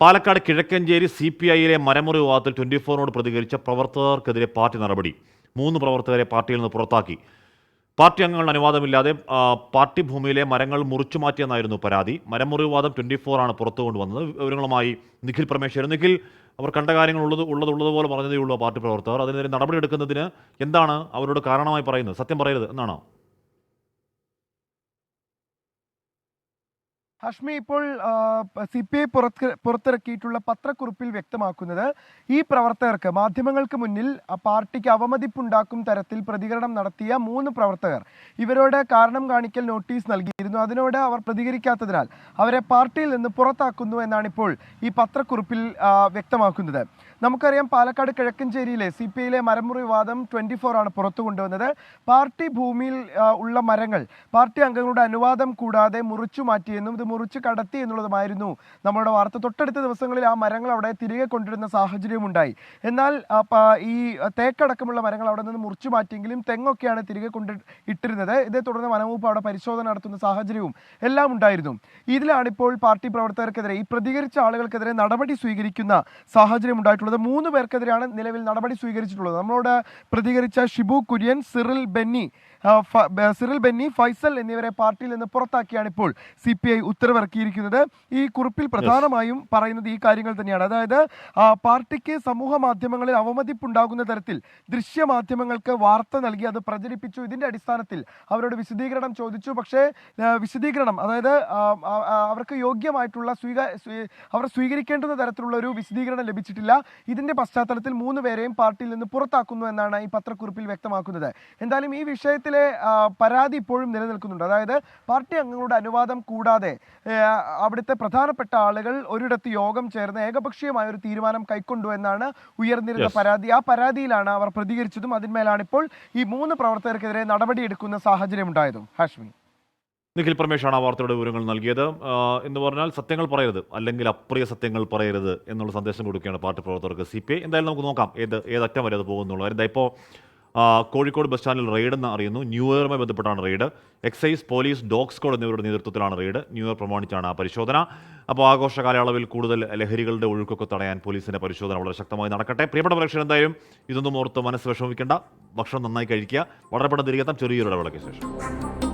Palakkad Kizhakkanchery C P ഐയിലെ മരമുറി വിവാദത്തിൽ ട്വന്റി ഫോറിനോട് പ്രതികരിച്ച പ്രവർത്തകർക്കെതിരെ പാർട്ടി നടപടി. മൂന്ന് പ്രവർത്തകരെ പാർട്ടിയിൽ നിന്ന് പുറത്താക്കി. പാർട്ടി അംഗങ്ങളുടെ അനുവാദമില്ലാതെ പാർട്ടി ഭൂമിയിലെ മരങ്ങൾ മുറിച്ചു മാറ്റിയെന്നായിരുന്നു പരാതി. മരമുറി വിവാദം ട്വന്റി ഫോർ ആണ് പുറത്തു കൊണ്ടുവന്നത്. വിവരങ്ങളുമായി നിഖിൽ പരമേശ്വരൻ. നിഖിൽ അവർ കണ്ട കാര്യങ്ങൾ ഉള്ളത് ഉള്ളത് ഉള്ളതുപോലെ പറഞ്ഞതേ ഉള്ളൂ പാർട്ടി പ്രവർത്തകർ. അതിനെതിരെ നടപടിയെടുക്കുന്നതിന് എന്താണ് അവരോട് കാരണമായി പറയുന്നത്? സത്യം പറയരുത് എന്നാണോ? ഹഷ്മി ഇപ്പോൾ സി പി ഐ പുറത്ത് പുറത്തിറക്കിയിട്ടുള്ള പത്രക്കുറിപ്പിൽ വ്യക്തമാക്കുന്നത് ഈ പ്രവർത്തകർക്ക് മാധ്യമങ്ങൾക്ക് മുന്നിൽ പാർട്ടിക്ക് അവമതിപ്പുണ്ടാക്കും തരത്തിൽ പ്രതികരണം നടത്തിയ മൂന്ന് പ്രവർത്തകർ. ഇവരോട് കാരണം കാണിക്കൽ നോട്ടീസ് നൽകിയിരുന്നു. അതിനോട് അവർ പ്രതികരിക്കാത്തതിനാൽ അവരെ പാർട്ടിയിൽ നിന്ന് പുറത്താക്കുന്നു എന്നാണ് ഇപ്പോൾ ഈ പത്രക്കുറിപ്പിൽ വ്യക്തമാക്കുന്നത്. നമുക്കറിയാം പാലക്കാട് കിഴക്കഞ്ചേരിയിലെ സി പി ഐയിലെ മരമുറി വിവാദം ട്വന്റി ഫോർ ആണ് പുറത്തു കൊണ്ടുവന്നത്. പാർട്ടി ഭൂമിയിൽ ഉള്ള മരങ്ങൾ പാർട്ടി അംഗങ്ങളുടെ അനുവാദം കൂടാതെ മുറിച്ചു മാറ്റിയെന്നും ഇത് മുറിച്ചു കടത്തി എന്നുള്ളതുമായിരുന്നു. നമ്മുടെ വാർത്ത. തൊട്ടടുത്ത ദിവസങ്ങളിൽ ആ മരങ്ങൾ അവിടെ തിരികെ കൊണ്ടിരുന്ന സാഹചര്യം ഉണ്ടായി എന്നാൽ ഈ തേക്കടക്കമുള്ള മരങ്ങൾ അവിടെ നിന്ന് മുറിച്ചു മാറ്റിയെങ്കിലും തെങ്ങൊക്കെയാണ് തിരികെ കൊണ്ട് ഇട്ടിരുന്നത്. ഇതേ തുടർന്ന് വനംവകുപ്പ് അവിടെ പരിശോധന നടത്തുന്ന സാഹചര്യവും എല്ലാം ഉണ്ടായിരുന്നു. ഇതിലാണിപ്പോൾ പാർട്ടി പ്രവർത്തകർക്കെതിരെ ഈ പ്രതികരിച്ച ആളുകൾക്കെതിരെ നടപടി സ്വീകരിക്കുന്ന സാഹചര്യം ഉണ്ടായിട്ടുള്ളത്. മൂന്ന് പേർക്കെതിരെയാണ് നിലവിൽ നടപടി സ്വീകരിച്ചിട്ടുള്ളത്. നമ്മളോട് പ്രതികരിച്ച ഷിബു കുര്യൻ സിറിൽ ബെന്നി സിറിൽ ബെന്നി ഫൈസൽ എന്നിവരെ പാർട്ടിയിൽ നിന്ന് പുറത്താക്കിയാണ് ഇപ്പോൾ സി പി ഐ ഉത്തരവിറക്കിയിരിക്കുന്നത് ഈ കുറിപ്പിൽ പ്രധാനമായും പറയുന്നത് ഈ കാര്യങ്ങൾ തന്നെയാണ്. അതായത് പാർട്ടിക്ക് സമൂഹ മാധ്യമങ്ങളിൽ അവമതിപ്പുണ്ടാകുന്ന തരത്തിൽ ദൃശ്യമാധ്യമങ്ങൾക്ക് വാർത്ത നൽകി അത് പ്രചരിപ്പിച്ചു. ഇതിന്റെ അടിസ്ഥാനത്തിൽ അവരോട് വിശദീകരണം ചോദിച്ചു. പക്ഷേ വിശദീകരണം അതായത് അവർക്ക് യോഗ്യമായിട്ടുള്ള സ്വീക സ്വീ- അവർ സ്വീകരിക്കേണ്ടുന്ന തരത്തിലുള്ള ഒരു വിശദീകരണം ലഭിച്ചിട്ടില്ല. ഇതിന്റെ പശ്ചാത്തലത്തിൽ മൂന്ന് പേരെയും പാർട്ടിയിൽ നിന്ന് പുറത്താക്കുന്നു എന്നാണ് ഈ പത്രക്കുറിപ്പിൽ വ്യക്തമാക്കുന്നത്. എന്തായാലും ഈ വിഷയത്തിലെ പരാതി ഇപ്പോഴും നിലനിൽക്കുന്നുണ്ട്. അതായത് പാർട്ടി അംഗങ്ങളുടെ അനുവാദം കൂടാതെ അവിടുത്തെ പ്രധാനപ്പെട്ട ആളുകൾ ഒരിടത്ത് യോഗം ചേർന്ന് ഏകപക്ഷീയമായ ഒരു തീരുമാനം കൈക്കൊണ്ടു എന്നാണ് ഉയർന്നിരുന്ന പരാതി. ആ പരാതിയിലാണ് അവർ പ്രതികരിച്ചതും അതിന്മേലാണ് ഇപ്പോൾ ഈ മൂന്ന് പ്രവർത്തകർക്കെതിരെ നടപടിയെടുക്കുന്ന സാഹചര്യം ഉണ്ടായതും. ഹാഷ്മി. നിഖിൽ പ്രമേഷാണ് ആ വാർത്തയുടെ വിവരങ്ങൾ നൽകിയത്. എന്ന് പറഞ്ഞാൽ സത്യങ്ങൾ പറയരുത് അല്ലെങ്കിൽ അപ്രിയ സത്യങ്ങൾ പറയരുത് എന്നുള്ള സന്ദേശം കൊടുക്കുകയാണ് പാർട്ടി പ്രവർത്തകർക്ക് സി പി ഐ. എന്തായാലും നമുക്ക് നോക്കാം ഏത് ഏതറ്റം വരെ അത് പോകുന്നുള്ളൂ. എന്താ ഇപ്പോൾ കോഴിക്കോട് ബസ് സ്റ്റാൻഡിൽ റെയ്ഡ് എന്ന് അറിയുന്നു. ന്യൂ ഇയറുമായി ബന്ധപ്പെട്ടാണ് raid. Excise police dog squad എന്നിവരുടെ നേതൃത്വത്തിലാണ് റെയ്ഡ്. ന്യൂ ഇയർ പ്രമാണിച്ചാണ് ആ പരിശോധന. അപ്പോൾ ആഘോഷ കാലയളവിൽ കൂടുതൽ ലഹരികളുടെ ഒഴുക്കൊക്കെ തടയാൻ പോലീസിന്റെ പരിശോധന വളരെ ശക്തമായി നടക്കട്ടെ. പ്രിയപ്പെട്ട പ്രേക്ഷകർ എന്തായാലും ഇതൊന്നും ഓർത്ത് മനസ്സ് വിഷമിക്കേണ്ട. ഭക്ഷണം നന്നായി കഴിക്കുക. വളരെ പെട്ടെന്ന് തിരികെത്താം. ചെറിയൊരു ഇടവേളയ്ക്ക് ശേഷം.